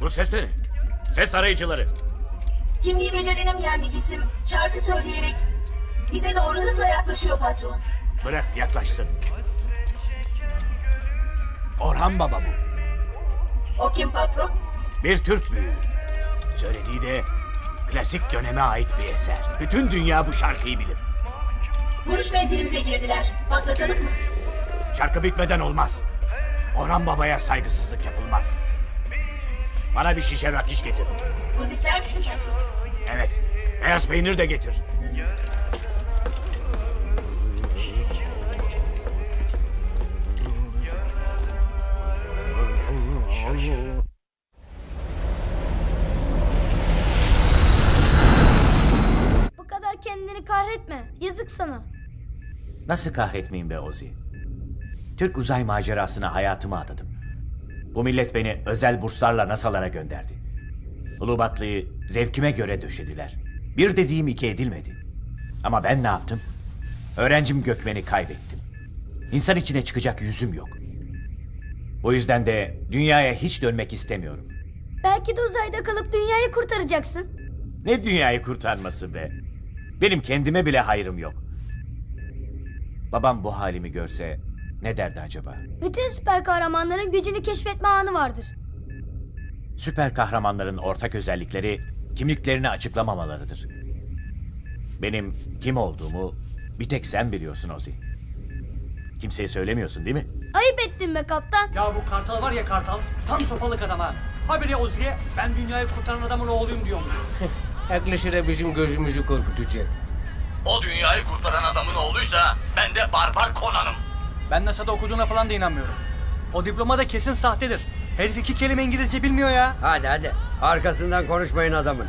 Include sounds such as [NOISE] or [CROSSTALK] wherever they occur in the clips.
Bu ses de ne? Ses tarayıcıları. Kimliği belirlenemeyen bir cisim şarkı söyleyerek bize doğru hızla yaklaşıyor patron. Bırak yaklaşsın. Orhan Baba bu. O kim patron? Bir Türk büyüğü. Söylediği de klasik döneme ait bir eser. Bütün dünya bu şarkıyı bilir. Vuruş menzilimize girdiler. Patlatalım mı? Şarkı bitmeden olmaz. Orhan Baba'ya saygısızlık yapılmaz. Bana bir şişe rakiş getir. Buz ister misin patron? Evet, beyaz peynir de getir. Bu kadar kendini kahretme. Yazık sana. Nasıl kahretmeyeyim be Ozi? Türk uzay macerasına hayatımı adadım. Bu millet beni özel burslarla NASA'lara gönderdi. Ulubatlı'yı zevkime göre döşediler. Bir dediğim iki edilmedi. Ama ben ne yaptım? Öğrencim Gökmen'i kaybettim. İnsan içine çıkacak yüzüm yok. Bu yüzden de dünyaya hiç dönmek istemiyorum. Belki de uzayda kalıp dünyayı kurtaracaksın. Ne dünyayı kurtarması be? Benim kendime bile hayrım yok. Babam bu halimi görse ne derdi acaba? Bütün süper kahramanların gücünü keşfetme anı vardır. Süper kahramanların ortak özellikleri kimliklerini açıklamamalarıdır. Benim kim olduğumu bir tek sen biliyorsun Ozi. Kimseye söylemiyorsun değil mi? Ayıp ettin be kaptan. Ya bu Kartal var ya Kartal, tam sopalık adam ha. Habire Ozi'ye ben dünyayı kurtaran adamın oğluyum diyormuş. [LAUGHS] Aklı sıra bizim gözümüzü korkutacak. O dünyayı kurtaran adamın oğluysa ben de barbar Conan'ım. Ben NASA'da okuduğuna falan da inanmıyorum. O diploma da kesin sahtedir. Herif iki kelime İngilizce bilmiyor ya. Hadi hadi. Arkasından konuşmayın adamın.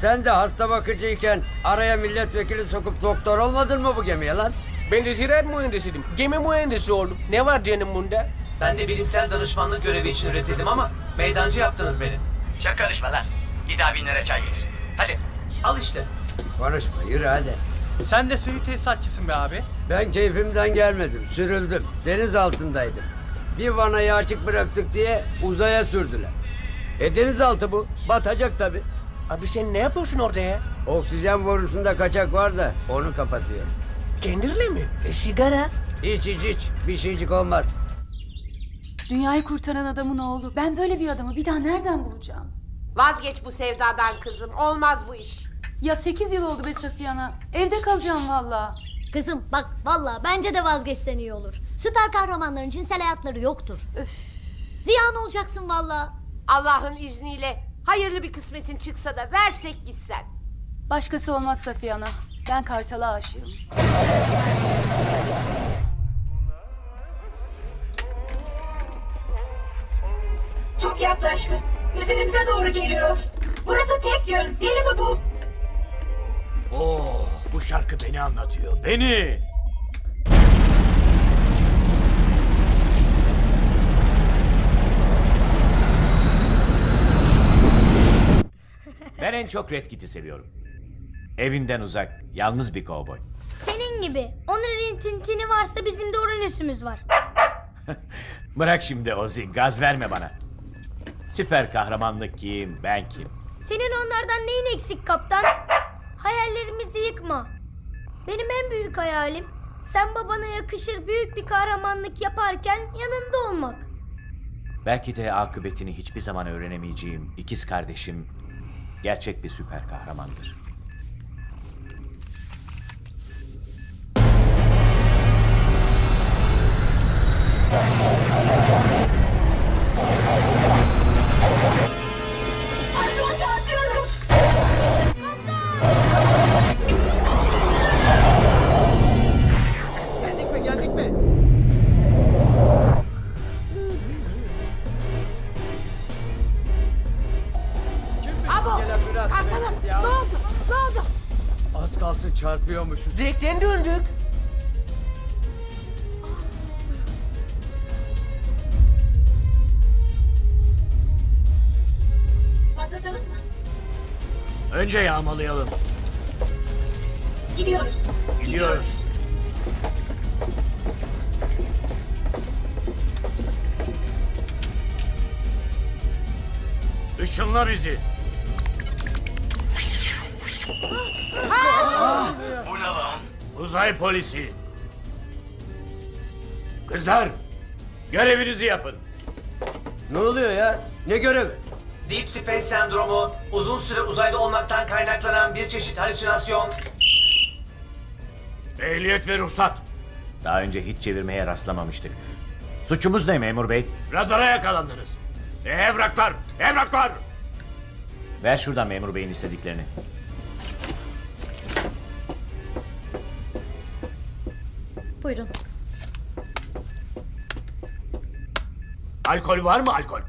Sen de hasta bakıcıyken araya milletvekili sokup doktor olmadın mı bu gemiye lan? Ben de ziraat mühendisiydim. Gemi mühendisi oldum. Ne var canım bunda? Ben de bilimsel danışmanlık görevi için üretildim ama meydancı yaptınız beni. Çok karışma lan. Git abinlere çay getir. Hadi. Al işte. Konuşma yürü hadi. Sen de sıvı tesisatçısın be abi. Ben keyfimden gelmedim. Sürüldüm. Deniz altındaydım. Bir vanayı açık bıraktık diye uzaya sürdüler. E denizaltı bu. Batacak tabi. Abi sen ne yapıyorsun orada ya? Oksijen borusunda kaçak var da onu kapatıyor. Kendirle mi? E, sigara. İç iç iç. Bir şeycik olmaz. Dünyayı kurtaran adamın oğlu. Ben böyle bir adamı bir daha nereden bulacağım? Vazgeç bu sevdadan kızım. Olmaz bu iş. Ya 8 yıl oldu be Safiye ana. Evde kalacağım valla. Kızım bak valla bence de vazgeçsen iyi olur. Süper kahramanların cinsel hayatları yoktur. Ziyan olacaksın valla. Allah'ın izniyle hayırlı bir kısmetin çıksa da versek gitsen. Başkası olmaz Safiye ana. Ben Kartal'a aşığım. Çok yaklaştı. Üzerimize doğru geliyor. Burası tek yön. Deli mi bu? Oo, bu şarkı beni anlatıyor. Beni! Ben en çok Red Kit'i seviyorum. Evinden uzak, yalnız bir kovboy. Senin gibi. Onların tintini varsa bizim de Uranüs'ümüz var. [LAUGHS] Bırak şimdi Ozzy, gaz verme bana. Süper kahramanlık kim, ben kim? Senin onlardan neyin eksik kaptan? Hayallerimizi yıkma. Benim en büyük hayalim sen babana yakışır büyük bir kahramanlık yaparken yanında olmak. Belki de akıbetini hiçbir zaman öğrenemeyeceğim ikiz kardeşim gerçek bir süper kahramandır. Kartalım ne oldu? Ne oldu? Az kalsın çarpıyormuşuz. Direkten döndük. Patlatalım mı? Önce yağmalayalım. Gidiyoruz. Gidiyoruz. Işınla bizi. Bu ne lan? Uzay polisi. Kızlar, görevinizi yapın. Ne oluyor ya? Ne görevi? Deep Space sendromu uzun süre uzayda olmaktan kaynaklanan bir çeşit halüsinasyon. Ehliyet ve ruhsat. Daha önce hiç çevirmeye rastlamamıştık. Suçumuz ne memur bey? Radara yakalandınız. Evraklar, evraklar. Ver şuradan memur beyin istediklerini. Buyurun. Alkol var mı alkol?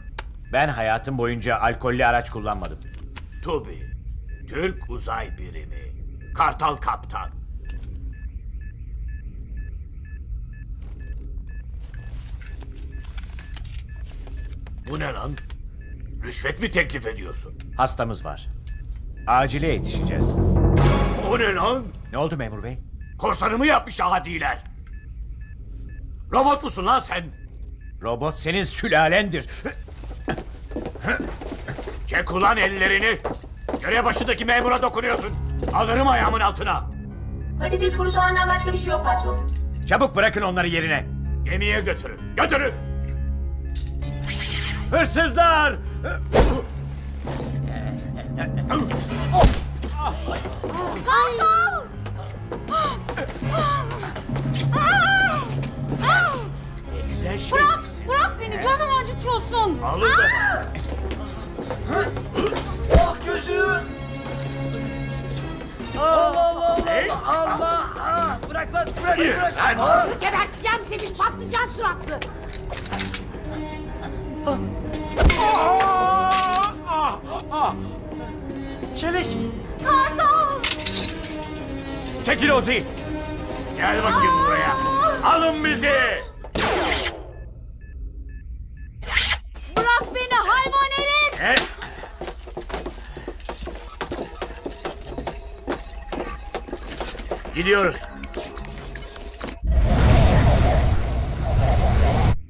Ben hayatım boyunca alkollü araç kullanmadım. Tubi, Türk Uzay Birimi, Kartal Kaptan. Bu ne lan? Rüşvet mi teklif ediyorsun? Hastamız var. Acile yetişeceğiz. O ne lan? Ne oldu memur bey? Korsanı mı yapmış adiler? Robot musun lan sen? Robot senin sülalendir. Çek ulan ellerini. Görev başındaki memura dokunuyorsun. Alırım ayağımın altına. Patates kuru soğandan başka bir şey yok patron. Çabuk bırakın onları yerine. Gemiye götürün. Götürün. Hırsızlar! Ne güzel şey. Bırak, Bırak beni canım acıtıyorsun. Alın da. Ah gözüm! Allah Allah Allah Allah Allah. Bırak lan bırak bırak. Lan! Geberteceğim seni patlıcan suratlı. Çelik! Çekil Ozi. Gel bakayım buraya. Alın bizi. Bırak beni hayvan herif. Gel. Gidiyoruz.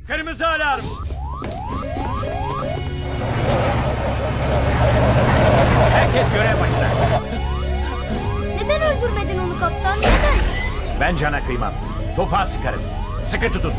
Kırmızı alarm. Herkes görev başına. Neden öldürmedin onu kaptan? Neden? Ben cana kıymam. Topağı sıkarım. Sıkı tutun.